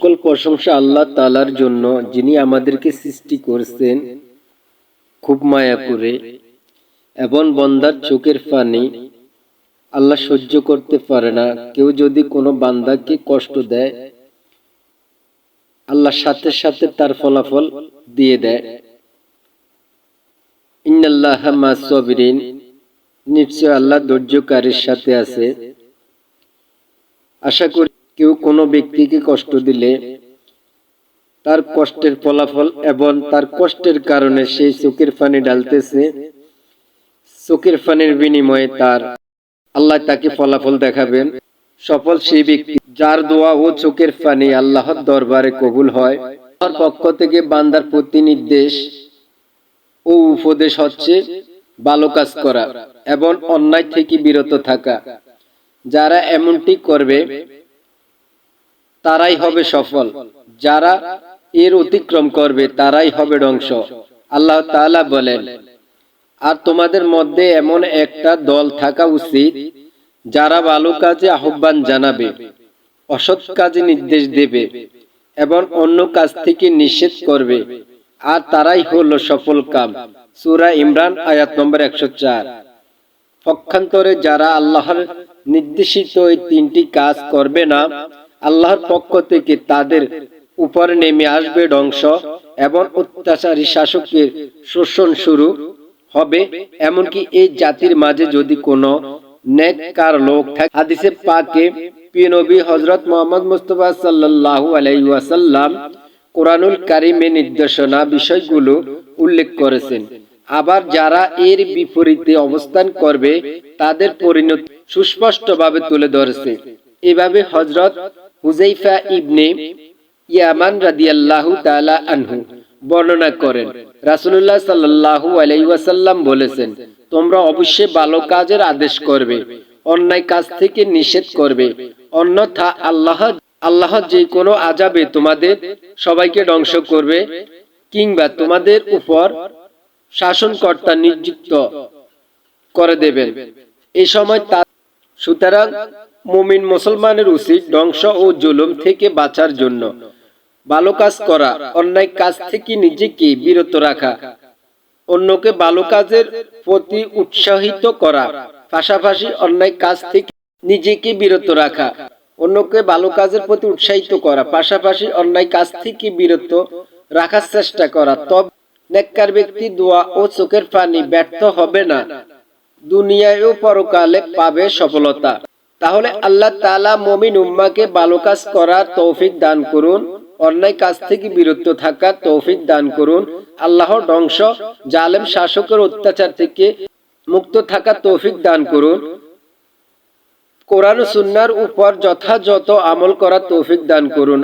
সকল প্রশংসা আল্লাহ তালার জন্য, যিনি আমাদেরকে সৃষ্টি করেছেন খুব মায়া করে এবং বন্দার চোখের পানি আল্লাহ সহ্য করতে পারে না। কেউ যদি কোনো বান্দাকে কষ্ট দেয়, আল্লাহ সাথে সাথে তার ফলাফল দিয়ে দেয়। ইন্নাল্লাহ মা সবিরিন, নিশ্চয় আল্লাহ ধৈর্যকারীর সাথে আছে। আশা করি কেউ কোনো ব্যক্তিকে কষ্ট দিলে তার কষ্টের ফলাফল এবং তার কষ্টের কারণে সেই চোখের পানি ডালতেছে। চোখের পানির বিনিময়ে তার আল্লাহ তাকে ফলাফল দেখাবেন। সফল সেই ব্যক্তি যার দোয়া ও চোখের পানি আল্লাহর দরবারে কবুল হয়। তার পক্ষ থেকে বান্দার প্রতি নির্দেশ ও উপদেশ হচ্ছে ভালো কাজ করা এবং অন্যায় থেকে বিরত থাকা। যারা এমনটি করবে তারাই হবে সফল। যারা এর অতিক্রম করবে, তারাই হবে ধ্বংস। আল্লাহ তাআলা বলেন, আর তোমাদের মধ্যে এমন একটা দল থাকা উচিত, যারা ভালো কাজে আহ্বান জানাবে, অসৎ কাজে নির্দেশ দেবে এবং অন্য কাজ থেকে নিষেধ করবে। আর তারাই হলো সফল কাম। সূরা ইমরান, আয়াত নম্বর একশো চার। পক্ষান্তরে যারা আল্লাহর নির্দেশিত এই তিনটি কাজ করবে না আল্লাহর পক্ষ থেকে তাদের উপরে নেমে আসবে ধ্বংস এবং অত্যাচারী শাসকের শোষণ শুরু হবে। এমনকি এই জাতির মাঝে যদি কোনো নেককার লোক থাকে, হাদিসে পাকে প্রিয় নবী হযরত মুহাম্মদ মুস্তাফা সাল্লাল্লাহু আলাইহি ওয়াসাল্লাম কোরআনুল কারিমে নির্দেশনা বিষয়গুলো উল্লেখ করেছেন। আবার যারা এর বিপরীতে অবস্থান করবে, তাদের পরিণতি সুস্পষ্টভাবে তুলে ধরেছে। এভাবে হজরত হুজাইফা ইবনে ইয়ামান রাদিয়াল্লাহু তাআলা আনহু বর্ণনা করেন। রাসূলুল্লাহ সাল্লাল্লাহু আলাইহি ওয়াসাল্লাম বলেছেন, তোমরা অবশ্যই ভালো কাজের আদেশ করবে, অন্যায় কাজ থেকে নিষেধ করবে। অন্যথা আল্লাহ আল্লাহ যে কোনো আজাবে তোমাদের সবাইকে ধ্বংস করবে কিংবা তোমাদের উপর শাসনকর্তা নিযুক্ত করে দেবেন এই সময় তা সুতরাং মুমিন মুসলমানের উচিত ধ্বংস ও জুলুম থেকে বাঁচার জন্য। ভালো কাজ করা, অন্যায় কাজ থেকে নিজেকে বিরত রাখা। অন্যকে ভালো কাজের প্রতি উৎসাহিত করা, পাশাপাশি অন্যায় কাজ থেকে নিজেকে বিরত রাখা। অন্যকে ভালো কাজের প্রতি উৎসাহিত করা, পাশাপাশি অন্যায় কাজ থেকে বিরত রাখার চেষ্টা করা। তবে নেককার ব্যক্তি দোয়া ও চোখের পানি ব্যর্থ হবে না। দুনিয়ায় ও পরকালে পাবে সফলতা। তাহলে আল্লাহ তাআলা মমিন উম্মাকে ভালো কাজ করার তৌফিক দান করুন, অন্যায় কাজ থেকে বিরত থাকার তৌফিক দান করুন, আল্লাহর ধ্বংস, জালেম শাসকের অত্যাচার থেকে মুক্ত থাকার তৌফিক দান করুন। কোরআন ও সুন্নাহর উপর যথাযথ আমল করার তৌফিক দান করুন।